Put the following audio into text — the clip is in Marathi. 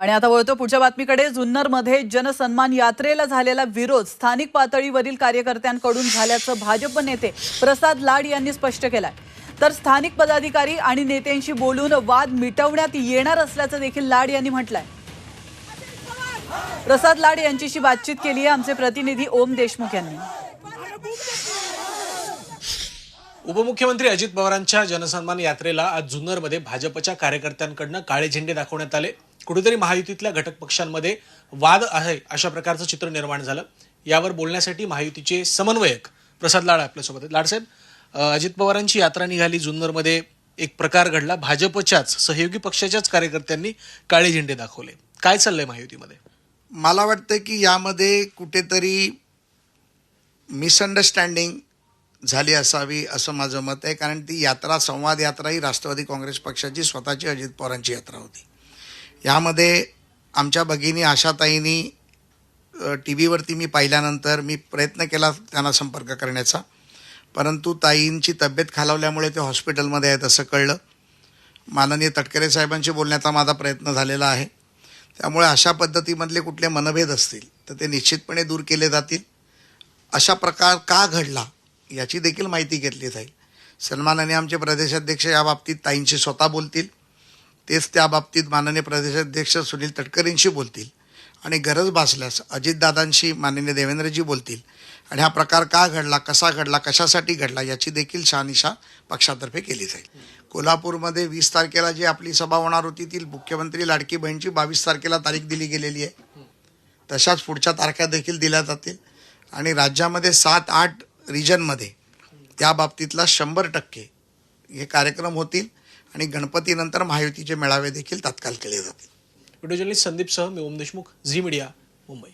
आणि आता वळतो पुढच्या बातमीकडे. जुन्नरमध्ये जनसन्मान यात्रेला झालेला विरोध स्थानिक पातळीवरील कार्यकर्त्यांकडून झाल्याचं भाजप नेते प्रसाद लाड यांनी स्पष्ट केलंय. तर स्थानिक पदाधिकारी आणि नेत्यांशी बोलून वाद मिटवण्यात येणार असल्याचं देखील लाड यांनी म्हटलंय. प्रसाद लाड यांच्याशी बातचीत केली आहे आमचे प्रतिनिधी ओम देशमुख यांनी. उपमुख्यमंत्री अजित पवारांच्या जनसन्मान यात्रेला आज जुन्नरमध्ये भाजपच्या कार्यकर्त्यांकडनं काळे झेंडे दाखवण्यात आले. कुठेतरी महायुतीतल्या घटक पक्षांमध्ये वाद आहे अशा प्रकारचं चित्र निर्माण झालं. यावर बोलण्यासाठी महायुतीचे समन्वयक प्रसाद लाड आपल्यासोबत आहेत. लाडसाहेब अजित पवारांची यात्रा निघाली. जुन्नरमध्ये एक प्रकार घडला. भाजपच्याच सहयोगी पक्षाच्याच कार्यकर्त्यांनी काळे झेंडे दाखवले. काय चाललंय महायुतीमध्ये? मला वाटतं की यामध्ये कुठेतरी मिसअंडरस्टँडिंग झाली असावी असं माझं मत आहे. कारण ती यात्रा संवाद यात्रा ही राष्ट्रवादी काँग्रेस पक्षाची स्वतःची अजित पवारांची यात्रा होती. यामध्ये आमच्या भगिनी आशाताईंनी टी व्हीवरती मी पाहिल्यानंतर मी प्रयत्न केला त्यांना संपर्क करण्याचा. परंतु ताईंची तब्येत खालावल्यामुळे ते हॉस्पिटलमध्ये आहेत असं कळलं. माननीय तटकरे साहेबांशी बोलण्याचा माझा प्रयत्न झालेला आहे. त्यामुळे अशा पद्धतीमधले कुठले मनभेद असतील तर ते निश्चितपणे दूर केले जातील. अशा प्रकार का घडला याची देखील माहिती घेतली जाईल. सन्मानाने आमचे प्रदेशाध्यक्ष या बाबतीत ताईंशी स्वतः बोलतील. तेच त्या बाबतीत माननीय प्रदेशाध्यक्ष सुनील तटकरेंशी बोलतील. आणि गरज भासल्यास अजितदादांशी माननीय देवेंद्रजी बोलतील. आणि हा प्रकार का घडला कसा घडला कशासाठी घडला याची देखील शहानिशा पक्षातर्फे केली जाईल. कोल्हापूरमध्ये वीस तारखेला जी आपली सभा होणार होती ती मुख्यमंत्री लाडकी बहीणची बावीस तारखेला तारीख दिली गेलेली आहे. तशाच पुढच्या तारख्या देखील दिल्या जातील. आणि राज्यामध्ये सात आठ रिजनमध्ये त्या बाबतीतला शंभर टक्के हे कार्यक्रम होतील. आणि गणपतीनंतर महायुतीचे मेळावे देखील तात्काळ केले जातील. व्हिडिओ जर्नलिस्ट संदीप सह मी ओम देशमुख झी मीडिया मुंबई.